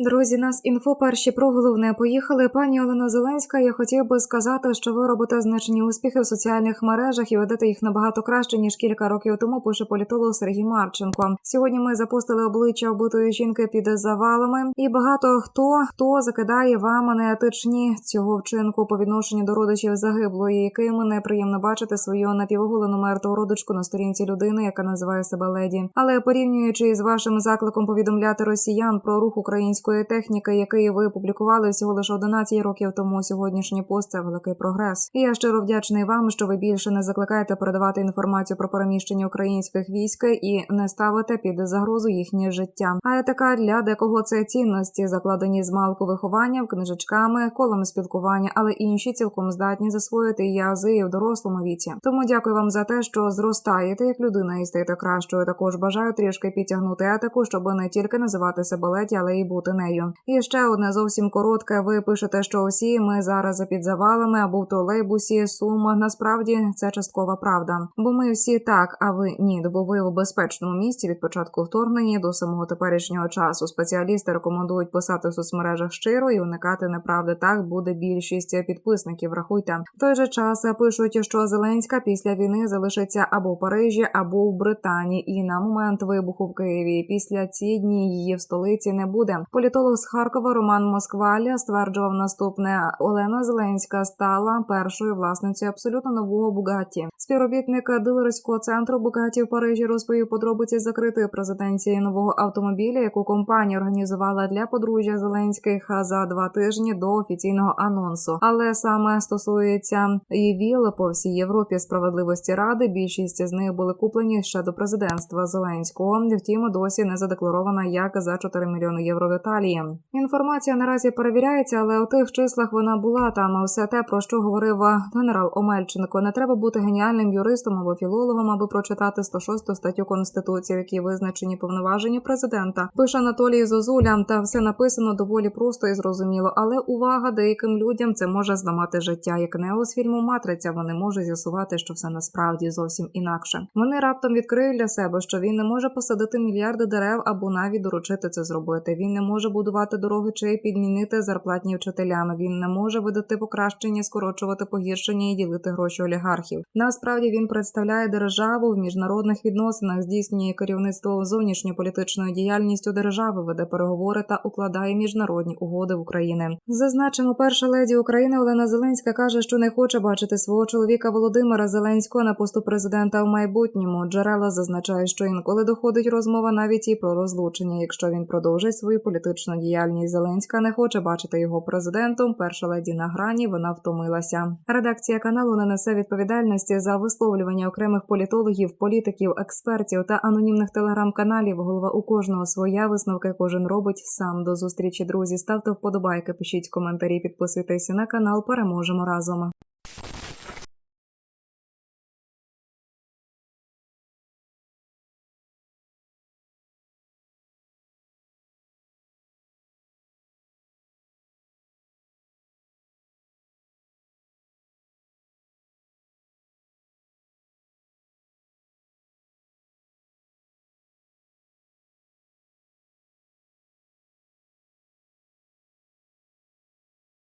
Друзі, нас інфо перші про головне поїхали. Пані Олена Зеленська. Я хотів би сказати, що ви робите значні успіхи в соціальних мережах і ведете їх набагато краще ніж кілька років тому. Пише політолог Сергій Марченко. Сьогодні ми запустили обличчя вбитої жінки під завалами, і багато хто хто закидає вам неетичні цього вчинку по відношенню до родичів загиблої, якими неприємно бачити свою напівоголену мертву родичку на сторінці людини, яка називає себе леді. Але порівнюючи із вашим закликом повідомляти росіян про рух української техніки, який ви публікували всього лише 11 років тому. Сьогоднішній пост це великий прогрес. І я щиро вдячний вам, що ви більше не закликаєте передавати інформацію про переміщення українських військ і не ставите під загрозу їхнє життя. А така для декого це цінності, закладені з малку вихованням, книжечками, колом спілкування, але інші цілком здатні засвоїти і ази і в дорослому віці. Тому дякую вам за те, що зростаєте як людина і стаєте кращою. Також бажаю трішки підтягнути етику, щоб не тільки називати себе леді, але й бути нею. І ще одне зовсім коротке. Ви пишете, що усі ми зараз під завалами або в тролейбусі сума. Насправді це часткова правда. Бо ми всі так, а ви ні, бо ви у безпечному місці від початку вторгнення до самого теперішнього часу. Спеціалісти рекомендують писати в соцмережах щиро і уникати неправди. Так буде більшість підписників. Рахуйте в той же час. Пишуть, що Зеленська після війни залишиться або в Парижі, або в Британії. І на момент вибуху в Києві після ці дні її в столиці не буде. Політолог з Харкова Роман Москваля стверджував наступне: Олена Зеленська стала першою власницею абсолютно нового Бугаті. Співробітник дилерського центру Бугаті в Парижі розповів подробиці закритої презентації нового автомобіля, яку компанія організувала для подружжя Зеленських за два тижні до офіційного анонсу. Але саме стосується і віл по всій Європі справедливості ради. Більшість з них були куплені ще до президентства Зеленського. Втім, досі не задекларована як за 4 мільйони євро в Італії. Інформація наразі перевіряється, але у тих числах вона була там. А все те, про що говорив генерал Омельченко, не треба бути геніальним юристом або філологом, аби прочитати 106 статтю конституції, в якій визначені повноваження президента. Пише Анатолій Зозуля, та все написано доволі просто і зрозуміло. Але увага деяким людям це може зламати життя. Як Нео з фільму Матриця вони можуть з'ясувати, що все насправді зовсім інакше. Вони раптом відкриють для себе, що він не може посадити мільярди дерев або навіть доручити це зробити. Він не може будувати дороги чи підмінити зарплатні вчителями. Він не може видати покращення, скорочувати погіршення і ділити гроші олігархів. Насправді він представляє державу в міжнародних відносинах, здійснює керівництво зовнішньополітичною діяльністю держави, веде переговори та укладає міжнародні угоди в України. Зазначимо, перша леді України Олена Зеленська каже, що не хоче бачити свого чоловіка Володимира Зеленського на посту президента в майбутньому. Джерела зазначають, що інколи доходить розмова навіть і про розлучення, якщо він продовжить свою політичну діяльність. Зеленська не хоче бачити його президентом. Перша леді на грані вона втомилася. Редакція каналу не несе відповідальності за висловлювання окремих політологів, політиків, експертів та анонімних телеграм-каналів. Голова у кожного своя висновки кожен робить сам. До зустрічі, друзі. Ставте вподобайки, пишіть коментарі, підписуйтесь на канал. Переможемо разом.